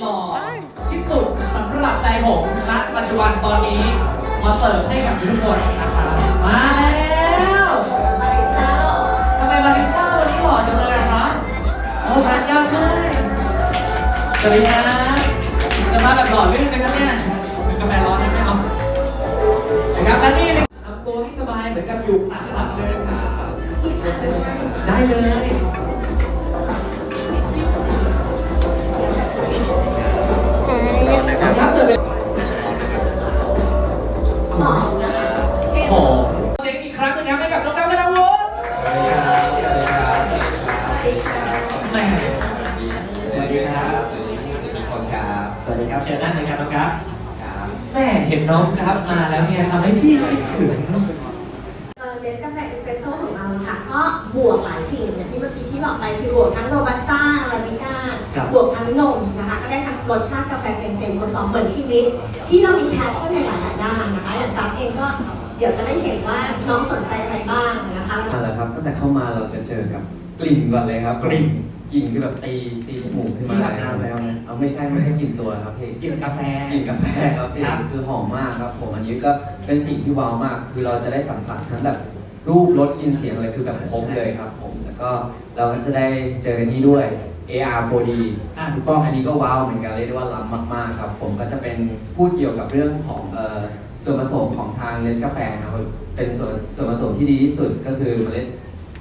หล่อที่สุดสำหรับใจผมณปัจจุบันตอนนี้มาเสิร์ฟให้กับทุกคนนะครับมาแล้วบาริสต้าหรอทำไมบาริสต้าวันนี้หล่อจังเลยอะคะโอ้พระเจ้าช่วยสวัสดีครับจะมาแบบหล่อลื่นไหมครับเนี่ย ดีครับเชิญนั่งเลยครับน้องครับครับแม่เห็นน้องครับมาแล้วเนี่ยทำให้พี่คิดถึงเออเนสกาแฟเอสเปรสโซ่ของเราค่ะก็บวกหลายสิ่งอย่างที่เมื่อกี้พี่บอกไปคือบวกทั้งโรบัสต้าอาราบิก้าครับบวกทั้งนมนะคะก็ได้ทั้งรสชาติกาแฟเต็มๆคนบอกเหมือนชีวิต ที่เรามีแพชชั่นในหลายๆด้านนะคะอย่างกราฟเองก็เดี๋ยวจะได้เห็นว่าน้องสนใจอะไรบ้างนะคะมาแล้วครับตั้งแต่เข้ามาเราจะเจอกับกลิ่นก่อนเลยครับกลิ่น กลิ่นคือแบบตีตีจมูกขึ้นมาที่อาบน้ำแล้วนะ เอาไม่ใช่ไม่ใช่กลิ่นตัวครับพี่กินกาแฟ กลิ่นกาแฟครับพี่ครับ คือหอมมากครับผมอันนี้ก็เป็นสิ่งที่ว้าวมาก คือเราจะได้สัมผัสทั้งแบบรูปรสกลินเสียงอะไรคือแบบครบเลยครับผมแล้วก็เราก็จะได้เจอนี่ด้วย AR 4D อ่าถูกต้อง อันนี้ก็ว้าวเหมือนกันเรียกได้ว่าล้ำมากๆครับ ผมก็จะเป็นพูดเกี่ยวกับเรื่องของเอ่อส่วนผสมของทางเนสกาแฟนะครับเป็นส่วนส่วนผสมที่ดีที่สุดก็คือเมล็ด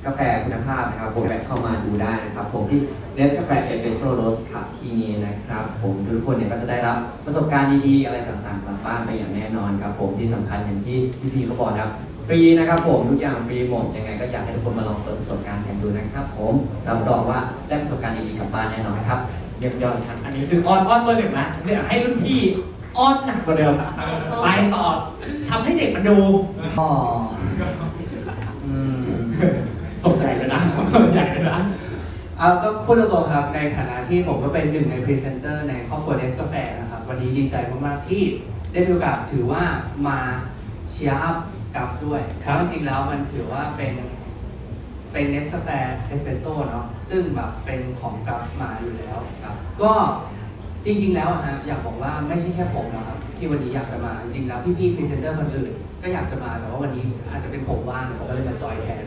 กาแฟคุณภาพนะครับผมแวะเข้ามาดูได้นะครับ ผมที่เนสกาแฟเอสเปรสโซ่โรสครับที่นี่นะครับ ผมทุกคนเนี่ยก็จะได้รับประสบการณ์ดีๆ อะไรต่างๆกลับบ้านไปอย่างแน่นอนครับ ผมที่สำคัญอย่างที่พี่พีเขาบอกนะครับฟรีนะครับผมทุกอย่างฟรีหมดยังไงก็อยากให้ทุกคนมาลองเปิดประสบการณ์กันดูนะครับ ผมรับรองว่าได้ประสบการณ์ดีๆกลับบ้านแน่นอนครับเยี่ยมยอดครับอันนี้คืออ้อนอ้อนเบอร์หนึ่งนะเดี๋ยวให้รุ่นพี่อ้อนหนักกว่าเดิมไปต่อทำให้เด็กมันดูอ๋ออืมสนใจ เลยนะสนใจเลยนะ เอาก็พูดตรงๆครับ ในฐานะที่ผมก็เป็นหนึ่งในพรีเซนเตอร์ในครอบครัวเนสกาแฟนะครับ วันนี้ดีใจมากๆที่ได้มีโอกาสถือว่ามาเชียร์อัพกัฟด้วยครับจริงๆแล้วมันถือว่าเป็นเป็นเนสกาแฟเอสเปรสโซ่เนาะซึ่งแบบเป็นของกัฟมาอยู่แล้วครับ ก็จริง ๆ แล้วอะฮะอยากบอกว่าไม่ใช่แค่ผมนะครับ ที่วันนี้อยากจะมาจริงๆแล้วพี่ๆพรีเซนเตอร์คนอื่น ก็อยากจะมาแต่ว่าวันนี้อาจจะเป็นผมว่างผมก็เลยมาจอยแทน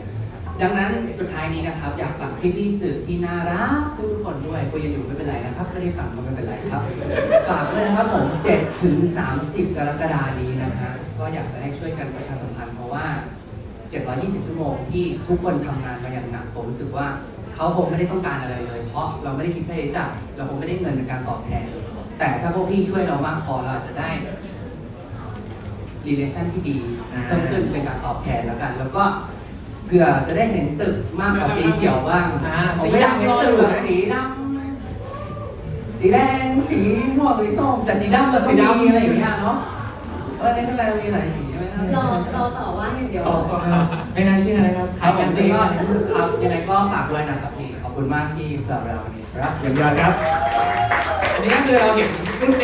ดังนั้นสุดท้ายนี้นะครับ อยากฝากพี่ๆสื่อที่น่ารักทุกคนด้วยคุยกันอยู่ไม่เป็นไรนะครับ ไม่ได้ฟังก็ไม่เป็นไรครับ ฝากด้วยนะครับผม7ถึง 30 กรกฎานี้นะฮะก็อยากจะให้ช่วยกันประชาสัมพันธ์เพราะว่า 720 ชั่วโมงที่ทุกคนทำงานมาอย่างหนักผมรู้สึกว่าเขาคงไม่ได้ต้องการอะไรเลย เพราะเราไม่ได้คิดค่าใช้จ่ายเราคงไม่ได้เงินในการตอบแทน แต่ถ้าพวกพี่ช่วยเรามากพอเราอาจจะได้ relation ที่ดีเพิ่มขึ้นเป็นการตอบแทนแล้วกัน แล้วก็ เผื่อจะได้เห็นตึกมากกว่าสีเขียวบ้างอ่าผมไม่อยากเห็นตึกแบบสีดำสีแดงสีม่วงสีส้มแต่สีดำกับสีดำอะไรอย่างเงี้ยเนาะเออในข้างในมันมีหลายสีใช่ไหมครับรอรอต่อว่าอย่างเดียวไม่น่าเชื่อนะครับครับกันจจริริงงก็ก็ครับยังไงก็ฝากด้วยนะครับพี่ขอบคุณมากที่สำหรับเราวันนี้ครับเยี่ยมยอดครับ อันนี้ก็คือเราเก็บรูป